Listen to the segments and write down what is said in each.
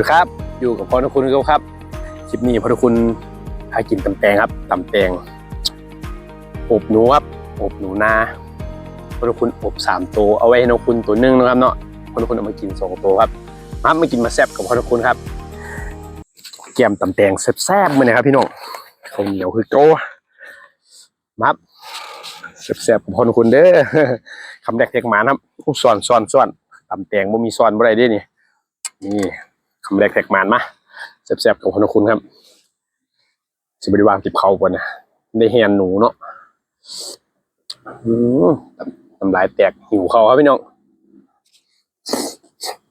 ดีครับ อยู่กับพรคุณครับคลิปนี้พรคุณพากินตำแตงครับตำแตงอบหนูครับอบหนูนาพรคุณอบสามตัวเอาไว้ให้น้องคุณตัวหนึงนะครับเนาะพรคุณเอามากินสองตัวครับมามากินมาแซ่บกับพรคุณครับแกมตำแตงแซ่บๆมาเนี่ยครับพี่น้องข้าวเหนียวคือโตมับแซ่บๆกับพรคุณเด้อคำแรกเทกหมานครับซ้อนซ้อนซ้อนตำแตงบ่มีซ้อนบ่ได้เด้นี่นี่ แรกแขกมานมาแซ่บๆกับคนคุณครับสิบริวางติบเขาก่อนนะได้แฮนหนูเนาะอืมทำลายแตกหิวเขาครับพี่น้อง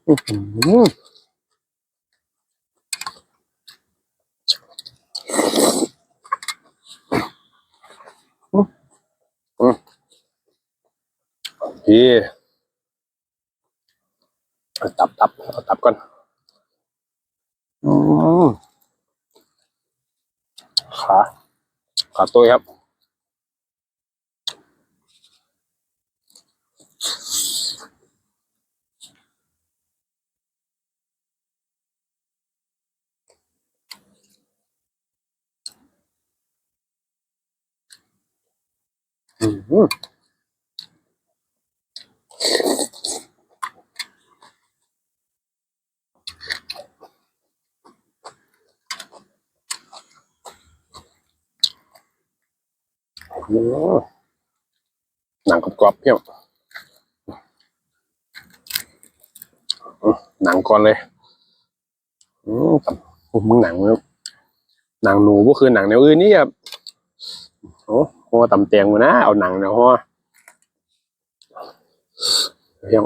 อื้อหืออืมอืมพี่เอาตับตับเอาตับก่อนอืม ขา ขาตัวครับ หนังกรอบๆเพี้ยวอืมหนังก่อนเลยอืมกับโอ้มึงหนังหนังหนูก็คือหนังแนวอื่นนี่ครับโอ้โหตำเตียงมานะ เอาหนังนาะฮะเพี้ยว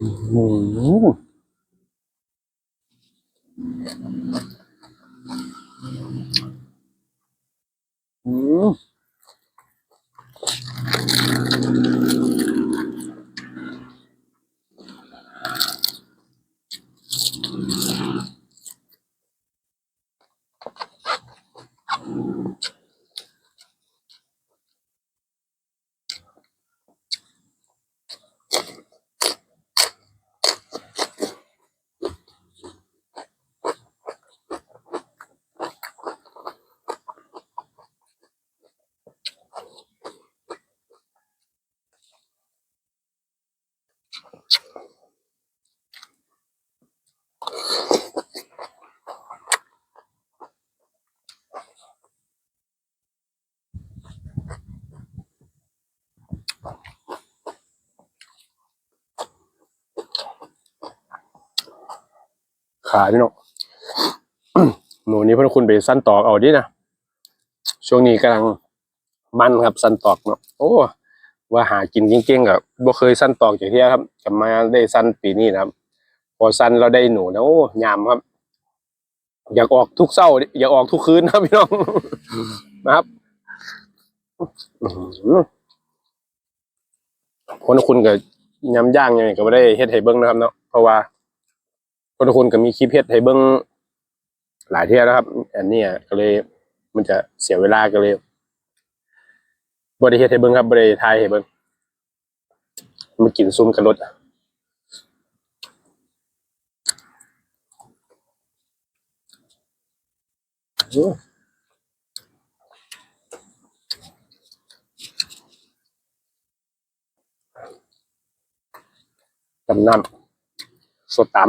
อืมอืม ขาพี่น้องหนูนี้เพื่อนคุณไปสั้นตอกเอาดินะช่วงนี้กำลังมันครับสั้นตอกเนาะโอ้ว่าหากินเก่งๆกับบ่เคยสั้นตอกจากที่ครับกลับมาได้สั้นปีนี้นะครับ พอสั้นเราได้หนูนะโอ้ยามครับ อยากออกทุกเศร้า อยากออกทุกคืนนะพี่น้องนะครับอื้อหือคนคุณกับยำย่างยังไงก็ไม่ได้เฮ็ดให้เบิ้งนะครับเนาะเพราะว่า ทุกคนก็มีคลิปเฮ็ดให้เบิ่งหลายเที่ยแล้วครับ อันนี้ก็เลยมันจะเสียเวลาก็เลยบ่ได้เฮ็ดให้เบิ่งครับบ่ได้ถ่ายให้เบิ่งมากินซุ่มกันรถอำน้ำสดตาม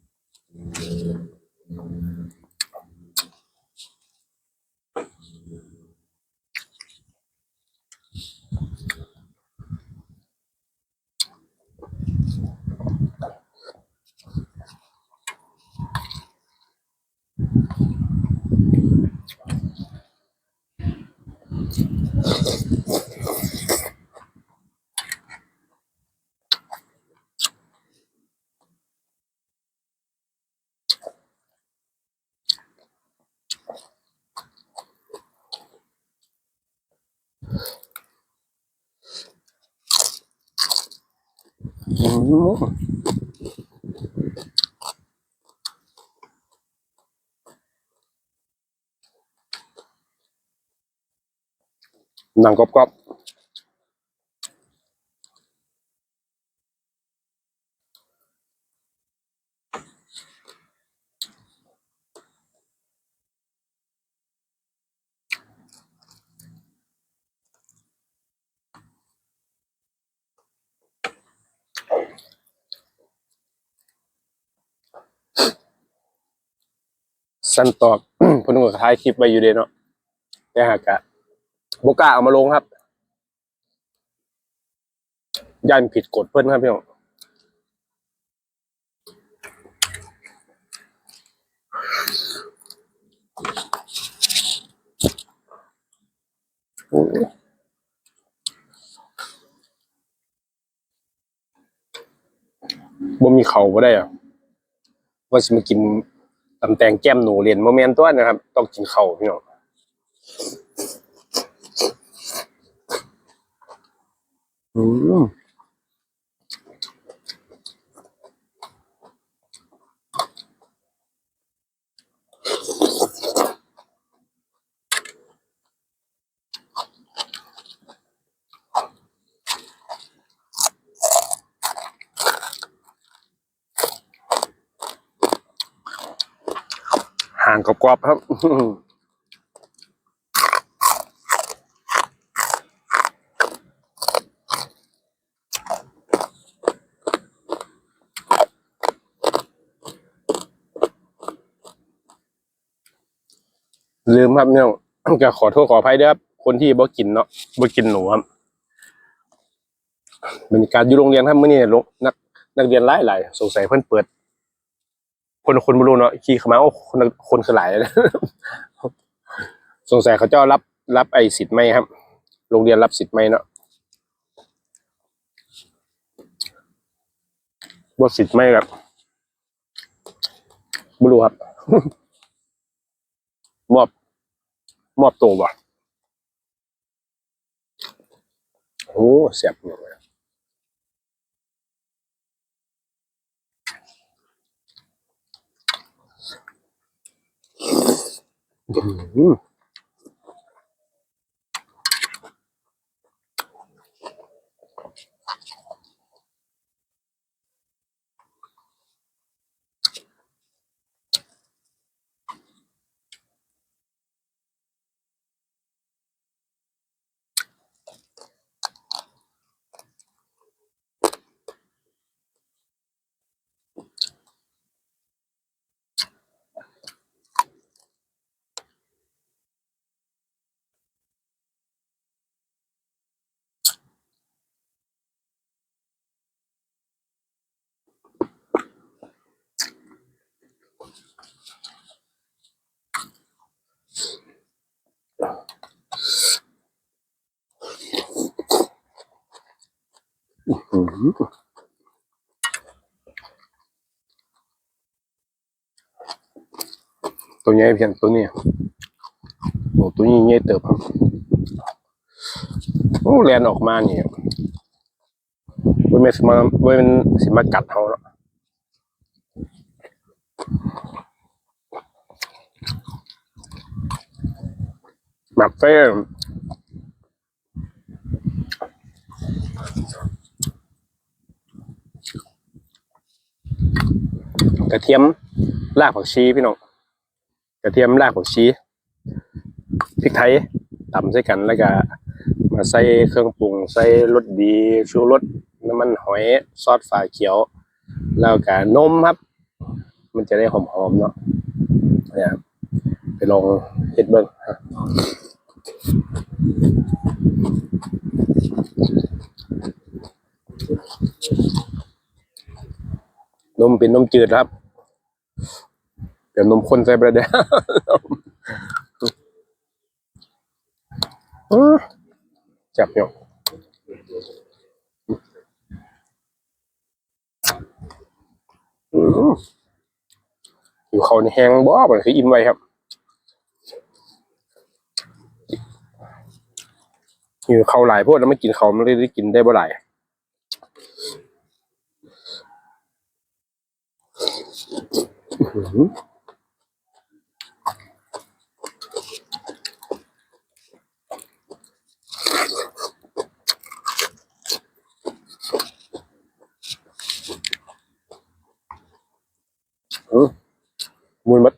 หนังก สั้นตอกเพนก็ท้ายคลิปไว้อยู่เดะเนาะแต่หากะบกล้าเอามาลงครับย่านผิดกฎเพิ่นครับพี่น้องบ่มีเขาบ่ได้อะว่าสิมากิน ตำแตงแก้มหนูเรียนโมเมนตัวนะครับ ต้องกินเขาพี่น้องอืมห่างกรอบๆครับลืมครับเนี่ยก็ขอโทษขออภัยด้วยครับ คนที่บ่กินเนาะบ่กินหนูครับบรรยากาศอยู่โรงเรียนครับเมื้อนี้นักนักเรียนหลายหลายสงสัยเพิ่นเปิด คนคนบ่รู้เนาะขี่ขามาโอ้คนคนคือหลายเลยสงสัยเขาเจ้ารับรับไอ้สิทธิ์ไหมครับ โรงเรียนรับสิทธิ์ไหมเนาะบ่สิทธิ์ไหมครับบ่รู้ครับ มอบ มอบตัวบ่โอ้เสียบอยู่เลย อื ตัวใหญ่เพียงตัวนี้โอ้ตัวนี้ใหญ่เติบครับโอ้แลนออกมานี่เว้ยแม่นสิมาเว้ยมันสิมากัดเฮาเนาะมักเส้น กระเทียมรากผักชีพี่น้องกระเทียมรากผักชีพริกไทยตำใส่กันแล้วก็มาใส่เครื่องปรุงใส่รสดีชูรสน้ำมันหอยซอสฝาเขียว แล้วก็นมครับ มันจะได้หอมๆเนาะเนี่ยครับไปลองเฮ็ดเบิ่งนมเป็นนมจืดครับ เดี๋ยวนมข้นใส่ปเลยเด้ออื้อจับเนาะอื้อยู่เขานี่แห้งบ่บ่คืออิ่มไว้ครับอยู่เขาหลายพวกแล้วไม่กินเขาไม่ได้กินได้บ่หลายอื้อหื มูลมัด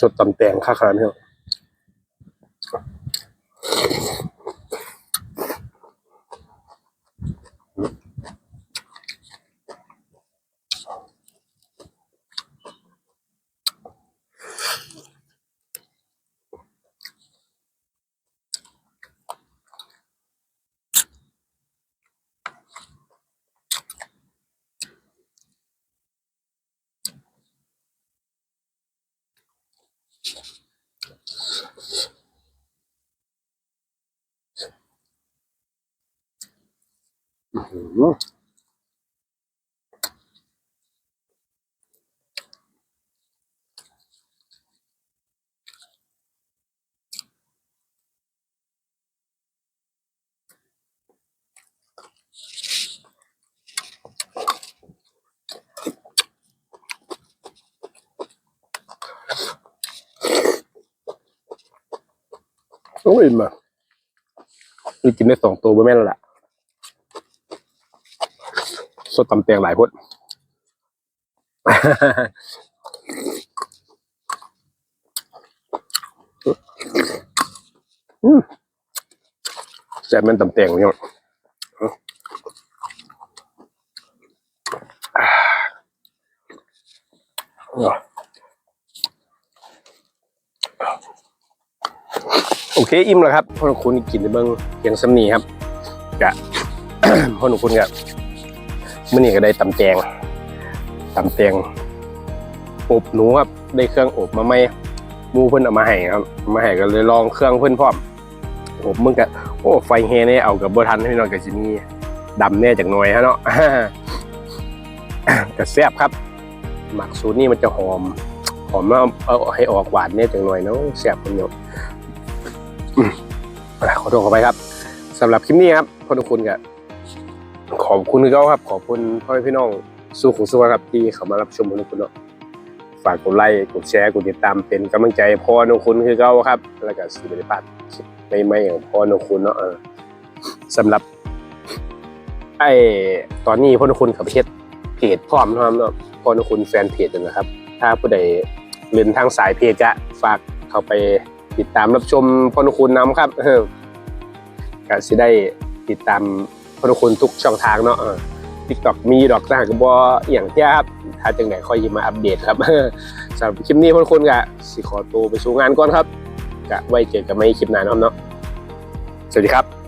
สดตำแตงค่าขนาดนี้ โอ้ยมานี่กินได้สองตัวไปแม่นแล้วล่ะ สดตำแตงหลายพดอืมแซ่บแมันตำแตงเนี่ยอ่าโอเค อิ่มแล้วครับพ่อหนุ่มคุณกินในเบิ้งเพียงสำนีครับกะพ่อหนุ่มคุณกะ มื่อนี้ก็ได้ตำแตงตำแตงอบหนูครับได้เครื่องอบมาไม่มูเพิ่นเอามาให้ครับมาให้ก็เลยลองเครื่องเพิ่นพร้อมอบมึงก็โอ้ไฟแฮเนี่ยเอากับบ่ทันพี่น้องก็สิมีดำแน่จากหน่อยฮะเนาะก็แซบครับ หมักสูตรนี้มันจะหอม หอมแล้วเอาให้ออกหวานเนี่ยจากหน่อยเนาะแซบคนเดียวอืมอะขอโทษขอไปครับสำหรับคลิปนี้ครับพอทุกคนก็ ขอบคุณเขาครับ ขอบคุณพ่อแม่พี่น้องสู้ของสู้ครับที่เขามารับชมทุกคนเนาะฝากกดไลค์กดแชร์กดติดตามเป็นกำลังใจพ่อนุคุณคือเขาครับ แล้วก็สิบริปัตคลิปใหม่ๆของพ่อนุคุณเนาะสำหรับ ไอ้ตอนนี้พ่อนุคุณกับเพจเพจพร้อมนะครับเนาะพ่อนุคุณแฟนเพจนะครับ ถ้าผู้ใดเล่นทางสายเพจจะฝากเข้าไปติดตามรับชมพ่อนุคุณนํครับก็สิได้ติดตาม พอทุกคนทุกช่องทางเนาะทิกตอกมีดอกสหกบออย่างเที่ยครับถ้าจังไหนค่อยมาอัปเดตครับสำหรับคลิปนี้พวกทุกคนกะสิขอตัวไปสู่งานก่อนครับกะไว้เจอกันใหม่คลิปหน้าเนาะเนาะสวัสดีครับ